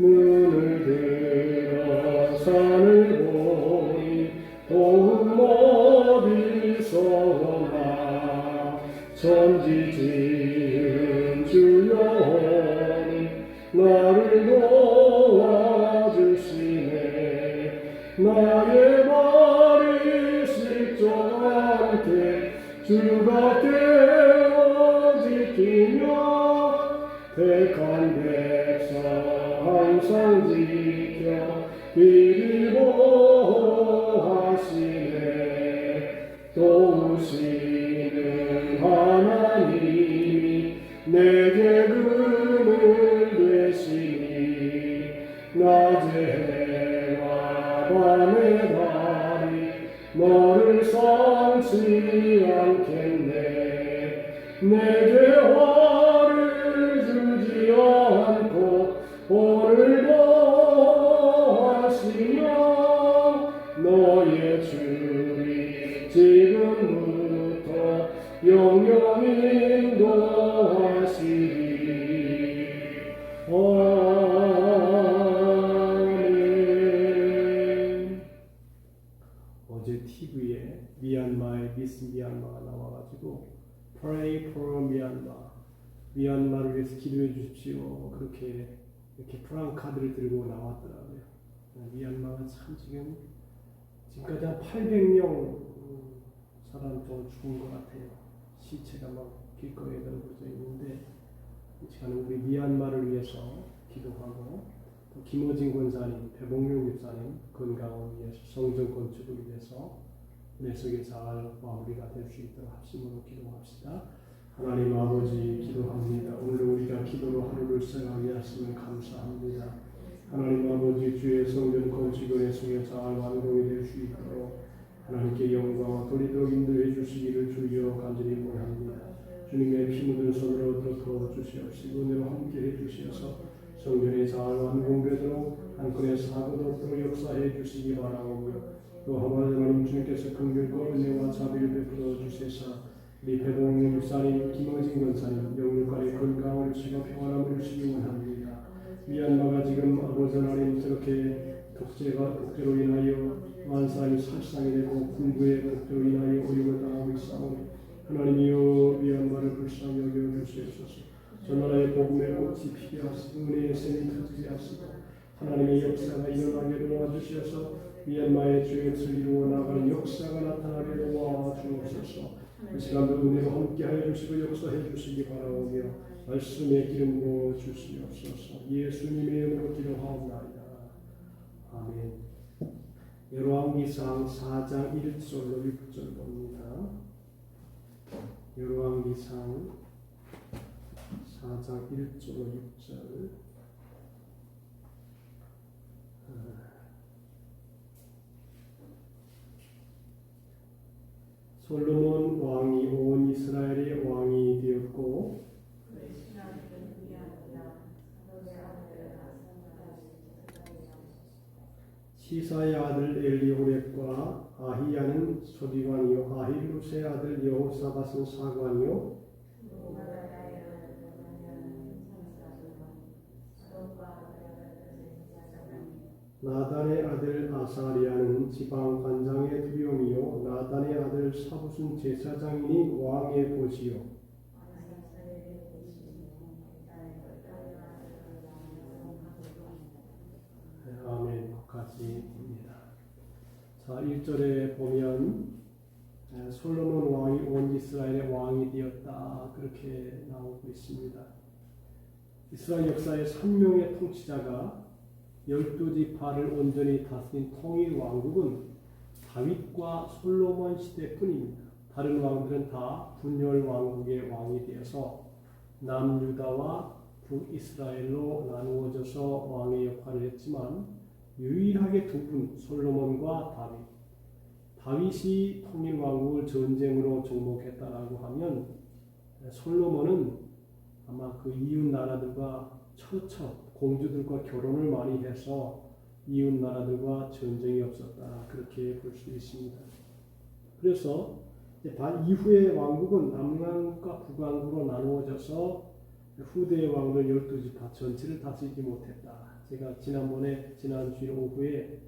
눈을 들어 산을 보니 도움 어디서 오나 천지 지은 주여니 나를 도와주시네. 나의 발이 실족 않게 주가 깨어 지키며 택한 백성 항상 지켜 미리 보호하시네. 도우시는 하나님이 내게 그늘 되시니 낮에 해와 밤에 달이 너를 삼지 않겠네. 내게 미얀마를 위해서 기도해 주십시오. 그렇게 이렇게 프랑 카드를 들고 나왔더라고요. 미얀마가 참 지금 지금까지 한 800명 사람 정도 죽은 것 같아요. 시체가 막 길거리에 널브러져 있는데 이 시간은 우리 미얀마를 위해서 기도하고 또 김호진 권사님, 배봉룡 집사님 건강을 위해서 성전 건축을 위해서 내 속에 잘 마무리가 될 수 있도록 합심으로 기도합시다. 하나님 아버지 기도합니다. 오늘 우리가 기도로 하루를 시작하게 하시면 감사합니다. 하나님 아버지 주의 성전 건축을 내 속에 잘 완공이 될 수 있도록 하나님께 영광을 돌리도록 인도해 주시기를 주여 간절히 원합니다. 주님의 피 묻은 손으로 덮어 주시옵시고 은혜로 함께 해 주시어서 성전이 잘 완공되도록 한 건의 사고도 없도록 역사해 주시기 바라오고요. 또 하나님 주님께서 긍휼과 은혜와 자비를 베풀어 주시사 우리 배동영 목사님, 김어진 권사님 영육간의 건강을 주시고 평안함을 주시기 원합니다. 미얀마가 지금 아버지 하나님 저렇게 독재가 독재로 인하여 사람이 살상이 되고 군부의 독재로 인하여 어려움을 당하고 있사오니 하나님이여 미얀마를 불쌍히 여겨 주시옵소서. 저 나라의 복음의 꽃이 피게 하시고 은혜의 샘이 터지게 하시고 하나님의 역사가 일어나게 도와주셔서 미얀마의 뜻을 이루어 나가는 역사가 나타나게 도와주옵소서 이 시간도 은혜로 함께하여 주시고 역사해 주시기 바라오며 말씀의 기름 부어 주시옵소서. 예수님의 이름으로 기도하옵나이다. 아멘. 열왕기상 4장 1절로 6절 봅니다. 열왕기상 4장 1절로 6절 솔로몬 왕이 온 이스라엘의 왕이 되었고 시사의 아들 엘리오렉과 아히야는 서기관이요 아힐루스의 아들 여호사밧은 사관이요 나단의 아들 아사리아는 지방 관장의 두려움이요 나단의 아들 사부순 제사장이니 왕의 보시요 네, 아멘 거기까지입니다. 자 1절에 보면 에, 솔로몬 왕이 온 이스라엘의 왕이 되었다 그렇게 나오고 있습니다. 이스라엘 역사의 3명의 통치자가 열두 지파를 온전히 다스린 통일 왕국은 다윗과 솔로몬 시대뿐입니다. 다른 왕들은 다 분열 왕국의 왕이 되어서 남유다와 북이스라엘로 나누어져서 왕의 역할을 했지만 유일하게 두 분 솔로몬과 다윗. 다윗이 통일 왕국을 전쟁으로 정복했다라고 하면 솔로몬은 아마 그 이웃 나라들과 처처 공주들과 결혼을 많이 해서 이웃 나라들과 전쟁이 없었다 그렇게 볼 수 있습니다. 그래서 이후의 왕국은 남왕국과 북왕국으로 나누어져서 후대의 왕들 열두 지파 전체를 다스리지 못했다. 제가 지난번에 지난 주일 오후에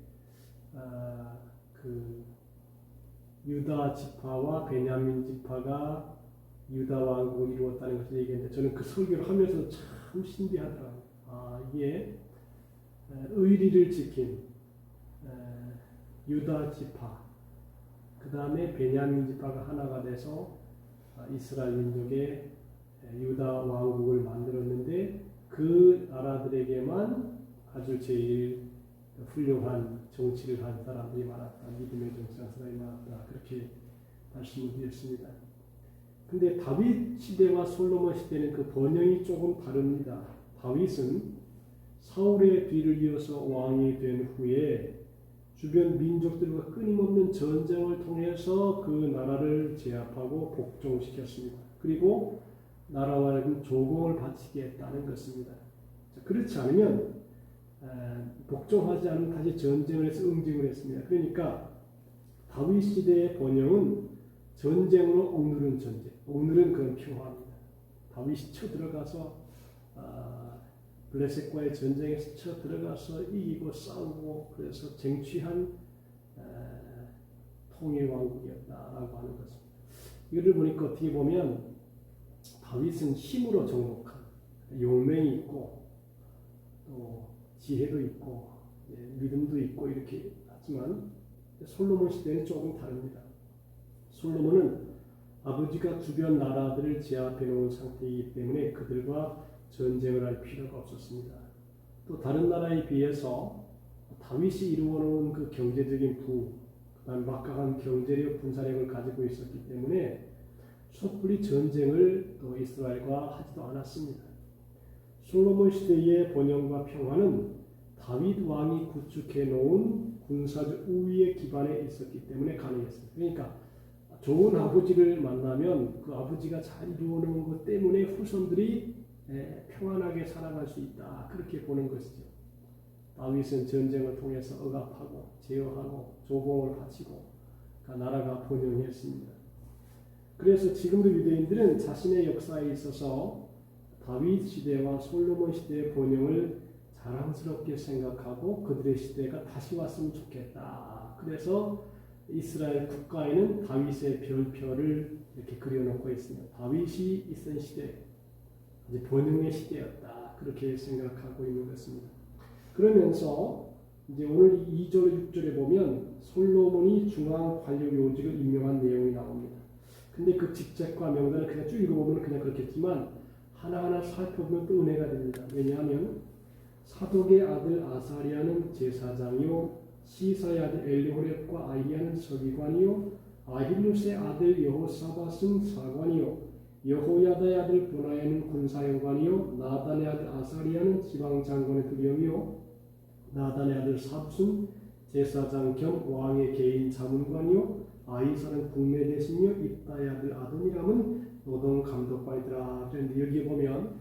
아, 그 유다 지파와 베냐민 지파가 유다 왕국을 이루었다는 것을 얘기했는데 저는 그 설교를 하면서 참 신비하더라고요. 아 이게 에, 의리를 지킨 에, 유다 지파 그 다음에 베냐민 지파가 하나가 돼서 아, 이스라엘 민족의 에, 유다 왕국을 만들었는데 그 나라들에게만 아주 제일 훌륭한 정치를 한 사람들이 많았다. 믿음의 정치한 사람이 많았다. 그렇게 말씀을 드렸습니다. 근데 다윗 시대와 솔로몬 시대는 그 번영이 조금 다릅니다. 다윗은 사울의 뒤를 이어서 왕이 된 후에 주변 민족들과 끊임없는 전쟁을 통해서 그 나라를 제압하고 복종시켰습니다. 그리고 나라와 조공을 바치게 했다는 것입니다. 그렇지 않으면 복종하지 않으면 다시 전쟁을 해서 응징을 했습니다. 그러니까 다윗 시대의 번영은 전쟁으로 억누른 전쟁, 억누른 그런 평화입니다. 다윗이 쳐 들어가서 아, 블레셋과의 전쟁에 쳐 들어가서 이기고 싸우고 그래서 쟁취한 에, 통일 왕국이었다라고 하는 것입니다. 이를 보니까 어떻게 보면 다윗은 힘으로 정복한 용맹이 있고 또 지혜도 있고 예, 믿음도 있고 이렇게 하지만 솔로몬 시대는 조금 다릅니다. 솔로몬은 아버지가 주변 나라들을 제압해 놓은 상태이기 때문에 그들과 전쟁을 할 필요가 없었습니다. 또 다른 나라에 비해서 다윗이 이루어놓은 그 경제적인 부, 그다음 막강한 경제력, 군사력을 가지고 있었기 때문에 섣불리 전쟁을 또 이스라엘과 하지도 않았습니다. 솔로몬 시대의 번영과 평화는 다윗 왕이 구축해 놓은 군사적 우위의 기반에 있었기 때문에 가능했습니다. 그러니까 좋은 아버지를 만나면 그 아버지가 잘 이루어놓은 것 때문에 후손들이 평안하게 살아갈 수 있다. 그렇게 보는 것이죠. 다윗은 전쟁을 통해서 억압하고 제어하고 조공을 바치고 그 나라가 번영했습니다. 그래서 지금도 유대인들은 자신의 역사에 있어서 다윗 시대와 솔로몬 시대의 번영을 자랑스럽게 생각하고 그들의 시대가 다시 왔으면 좋겠다. 그래서 이스라엘 국가에는 다윗의 별표를 이렇게 그려놓고 있습니다. 다윗이 있던 시대, 이제 번영의 시대였다. 그렇게 생각하고 있는 것입니다. 그러면서 이제 오늘 2절, 6절에 보면 솔로몬이 중앙 관료 요직을 임명한 내용이 나옵니다. 근데 그 직책과 명단을 그냥 쭉 읽어보면 그냥 그렇겠지만 하나하나 살펴보면 또 은혜가 됩니다. 왜냐하면 사독의 아들 아사리아는 제사장이요 시사의 아들 엘리호렙과 아이야는 서기관이요. 아힐루스의 아들 여호사밧은 사관이요. 여호야다의 아들 보나야는 군사영관이요. 나단의 아들 아사리아는 지방장관의 두령이요. 나단의 아들 사붓은 제사장 겸 왕의 개인 자문관이요. 아이사는 국내 대신이요 입다의 아들 아도니람은 노동 감독관이더라. 그런데 여기 보면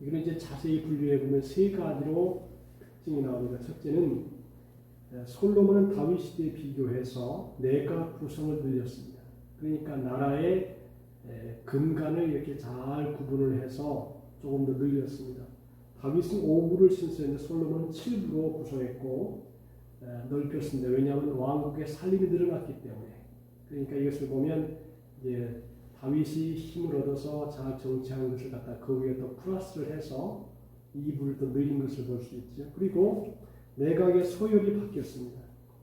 이거는 이제 자세히 분류해 보면 세 가지로 특징이 나옵니다. 첫째는 솔로몬은 다윗 시대에 비교해서 내각 구성을 늘렸습니다. 그러니까 나라의 근간을 이렇게 잘 구분을 해서 조금 더 늘렸습니다. 다윗은 5부를 신설했는데 솔로몬은 7부로 구성했고 넓혔습니다. 왜냐하면 왕국의 살림이 늘어났기 때문에. 그러니까 이것을 보면 이제 다윗이 힘을 얻어서 잘 정치한 것을 갖다 그 위에 또 플러스를 해서 이불을 더 늘린 것을 볼 수 있죠. 그리고 내각의 소열이 바뀌었습니다.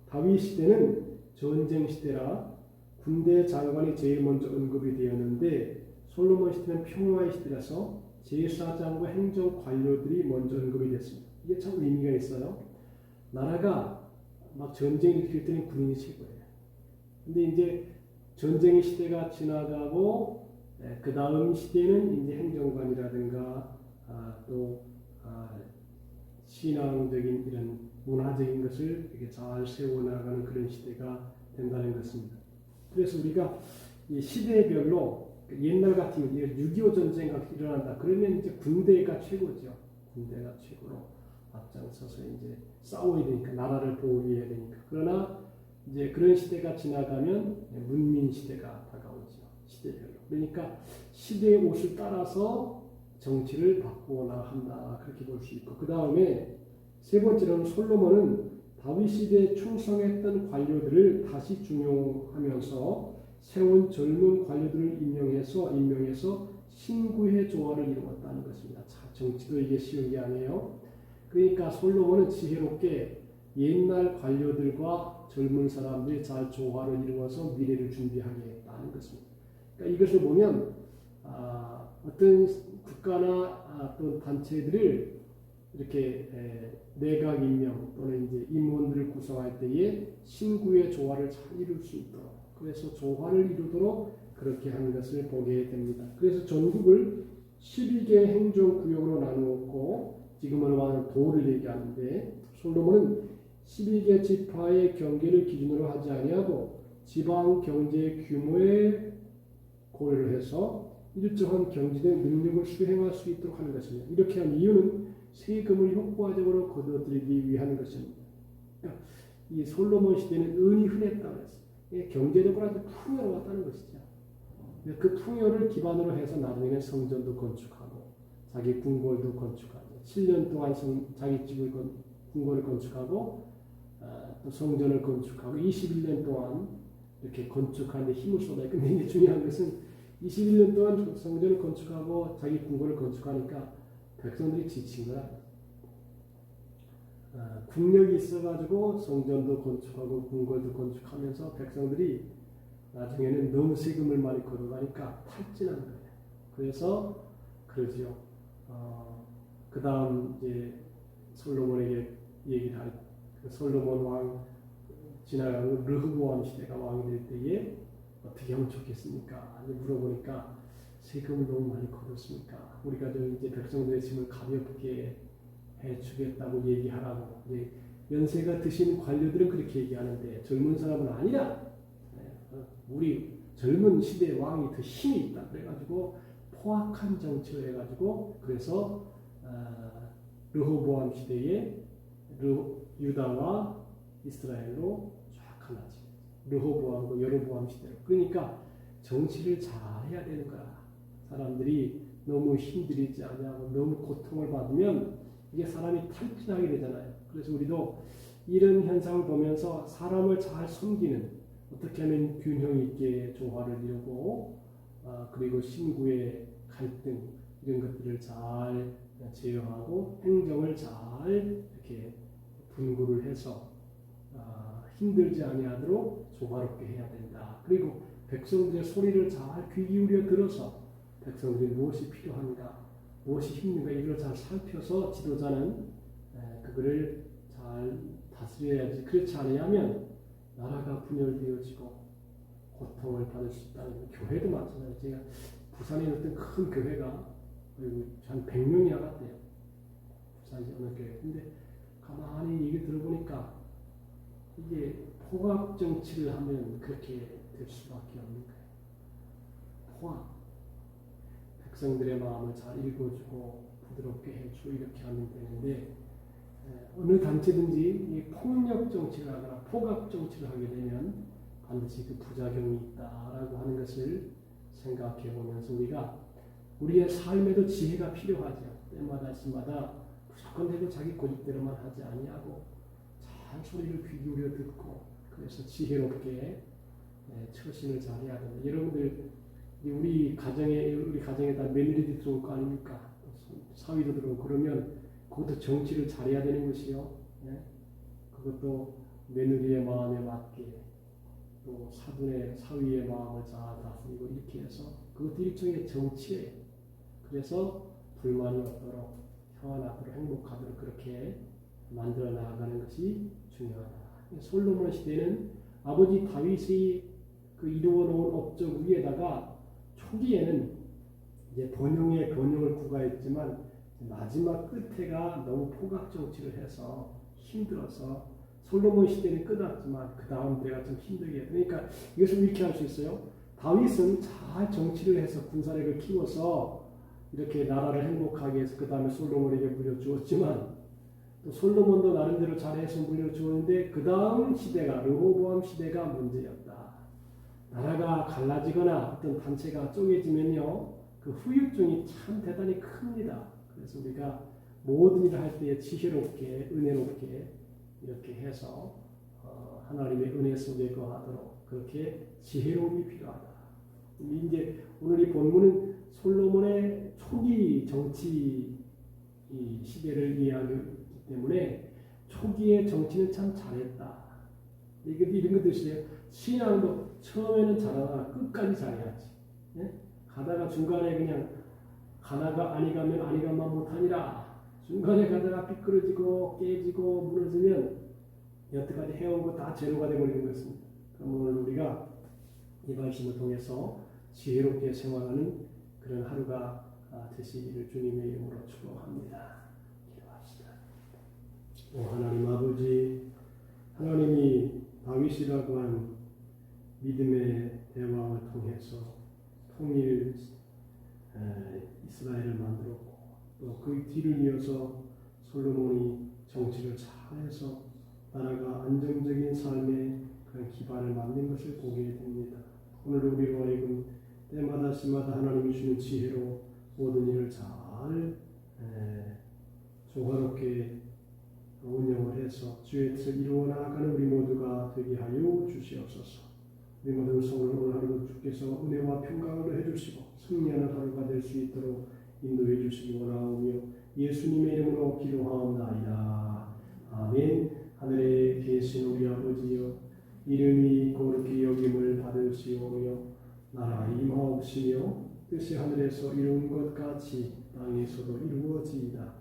다윗 시대는 전쟁 시대라 군대 장관이 제일 먼저 언급이 되었는데 솔로몬 시대는 평화의 시대라서 제사장과 행정 관료들이 먼저 언급이 됐습니다. 이게 참 의미가 있어요. 나라가 막 전쟁이 일으킬 때는 군인이 최고예요. 근데 이제 전쟁의 시대가 지나가고 네, 그 다음 시대는 이제 행정관이라든가 아, 또 아, 신앙적인 이런 문화적인 것을 이렇게 잘 세워나가는 그런 시대가 된다는 것입니다. 그래서 우리가 이 시대별로 옛날 같으면 6.25 전쟁 같이 일어난다. 그러면 이제 군대가 최고죠. 군대가 최고로 앞장서서 이제 싸워야 되니까 나라를 보호해야 되니까. 그러나 이제 그런 시대가 지나가면 문민 시대가 다가오죠. 시대별로. 그러니까 시대의 옷을 따라서 정치를 바꾸거나 한다. 그렇게 볼 수 있고. 그 다음에 세 번째로는 솔로몬은 다윗 시대에 충성했던 관료들을 다시 중용하면서 세운 젊은 관료들을 임명해서 임명해서 신구의 조화를 이루었다는 것입니다. 자, 정치도 이게 쉬운 게 아니에요. 그러니까 솔로몬은 지혜롭게 옛날 관료들과 젊은 사람들이 잘 조화를 이루어서 미래를 준비하게 했다는 것입니다. 그러니까 이것을 보면 아, 어떤 국가나 어떤 단체들을 이렇게 에, 내각 임명 또는 이제 임원들을 구성할 때에 신구의 조화를 잘 이룰 수 있도록 그래서 조화를 이루도록 그렇게 하는 것을 보게 됩니다. 그래서 전국을 12개 행정구역으로 나누었고 지금은 말하는 도를 얘기하는데 솔로몬은 12개 지파의 경계를 기준으로 하지 아니하고 지방 경제 규모에 고려를 해서 일정한 경제적 능력을 수행할 수 있도록 하는 것입니다. 이렇게 한 이유는 세금을 효과적으로 거둬들이기 위한 것입니다. 이 솔로몬 시대는 은이 흔했다고 했어요. 경제적으로 아주 풍요로웠다는 것이죠. 그 풍요를 기반으로 해서 나중에는 성전도 건축하고 자기 궁궐도 건축하고 7년 동안 성, 자기 집을 건, 궁궐을 건축하고 어, 또 성전을 건축하고 21년 동안 이렇게 건축하는데 힘을 쏟아요. 근데 이게 중요한 것은 21년 동안 성전을 건축하고 자기 궁궐을 건축하니까 백성들이 지친 거야. 아, 국력이 있어가지고 성전도 건축하고 궁궐도 건축하면서 백성들이 나중에는 너무 세금을 많이 걸어가니까 탈진한 거예요. 그래서 그러지요. 어, 그 다음 이제 솔로몬에게 얘기를 할, 그 솔로몬 왕 지나가고 르흐보암 시대가 왕이 될 때에 어떻게 하면 좋겠습니까? 물어보니까 세금을 너무 많이 걸었으니까? 우리가 좀 이제 백성들의 짐을 가볍게 해주겠다고 얘기하라고. 이제 연세가 드신 관료들은 그렇게 얘기하는데 젊은 사람은 아니라 우리 젊은 시대 왕이 더 힘이 있다. 그래가지고 포악한 정치를 해가지고 그래서 어, 르호보암 시대에 르, 유다와 이스라엘로 쫙 갈라지 르호보암과 여로보암 시대로. 그러니까 정치를 잘 해야 되는 거야. 사람들이 너무 힘들이지 않냐고 너무 고통을 받으면 이게 사람이 탈진하게 되잖아요. 그래서 우리도 이런 현상을 보면서 사람을 잘 섬기는 어떻게 하면 균형 있게 조화를 이루고 아, 그리고 신구의 갈등 이런 것들을 잘 제어하고 행정을 잘 이렇게 분구를 해서 아, 힘들지 아니하도록 조화롭게 해야 된다. 그리고 백성들의 소리를 잘 귀 기울여 들어서 백성들이 무엇이 필요한가, 무엇이 힘든가 이걸 잘 살펴서 지도자는 에, 그거를 잘 다스려야지. 그렇지 않으면 나라가 분열되어지고 고통을 받을 수 있다는 거. 교회도 마찬가지. 제가 부산에 어떤 큰 교회가 한 100명이 나갔대요. 부산 어느 교회. 근데 가만히 얘기 들어보니까 이게 포갑 정치를 하면 그렇게 될 수밖에 없는 거예요. 포갑. 백성들의 마음을 잘 읽어주고 부드럽게 해주고 이렇게 하면 되는데 어느 단체든지 이 폭력 정치를 하거나 포갑 정치를 하게 되면 반드시 그 부작용이 있다라고 하는 것을 생각해 보면서 우리가 우리의 삶에도 지혜가 필요하죠. 때마다 시마다 무조건 되고 자기 고집대로만 하지 아니하고 잘 소리를 귀 기울여 듣고 그래서 지혜롭게 처신을 잘해야 된다. 여러분들 우리 가정에 우리 가정에다 며느리도 들어올 거 아닙니까? 사위도 들어오고 그러면 그것도 정치를 잘해야 되는 것이요. 예? 그것도 며느리의 마음에 맞게 또 사돈의 사위의 마음을 잘 다스리고 이렇게 해서 그것도 일종의 정치예요. 그래서 불만이 없도록 평안하도록 행복하도록 그렇게 만들어 나가는 것이 중요하다. 솔로몬 시대는 아버지 다윗이 그 이루어 놓은 업적 위에다가 초기에는 이제 번영의 번영을 구가했지만 마지막 끝에가 너무 포각 정치를 해서 힘들어서 솔로몬 시대는 끝났지만 그 다음 때가 좀 힘들게 그러니까 이것을 이렇게 할 수 있어요. 다윗은 잘 정치를 해서 군사력을 키워서 이렇게 나라를 행복하게 해서 그 다음에 솔로몬에게 물려주었지만 또 솔로몬도 나름대로 잘해서 물려 주었는데 그 다음 시대가 르호보암 시대가 문제였다. 나라가 갈라지거나 어떤 단체가 쪼개지면요 그 후유증이 참 대단히 큽니다. 그래서 우리가 모든 일을 할 때에 지혜롭게 은혜롭게 이렇게 해서 어, 하나님의 은혜 속에 거하도록 그렇게 지혜로움이 필요하다. 이제 오늘 이 본문은 솔로몬의 초기 정치 이 시대를 이해하기 때문에 초기의 정치는 참 잘했다. 이게 이런 것들이요 신앙도 처음에는 잘하다가 끝까지 잘해야지. 예? 가다가 중간에 그냥 가다가 아니 가면 아니 가만 못하니라. 중간에 가다가 삐끄러지고 깨지고 무너지면 여태까지 해온 거 다 제로가 되버리는 것입니다. 그럼 오늘 우리가 이 말씀을 통해서 지혜롭게 생활하는 그런 하루가 아, 되시기를 주님의 이름으로 축복합니다. 오 하나님 아버지, 하나님이 다윗이라고 한 믿음의 대왕을 통해서 통일 에, 이스라엘을 만들었고 또 그 뒤를 이어서 솔로몬이 정치를 잘해서 나라가 안정적인 삶의 그런 기반을 만든 것을 보게 됩니다. 오늘 우리로 하여금 때마다 시마다 하나님이 주는 지혜로 모든 일을 잘 에, 조화롭게 운영을 해서 주의 뜻을 이루어 나아가는 우리 모두가 되게 하여 주시옵소서. 우리 모든 성을 오늘 하루도 주께서 은혜와 평강을 해주시고 승리하는 하루가 될 수 있도록 인도해 주시기 원하오며 예수님의 이름으로 기도하옵나이다. 아멘. 하늘에 계신 우리 아버지여 이름이 거룩히 여김을 받으시오며 나라 임하옵시며 뜻이 하늘에서 이룬 것 같이 땅에서도 이루어지이다.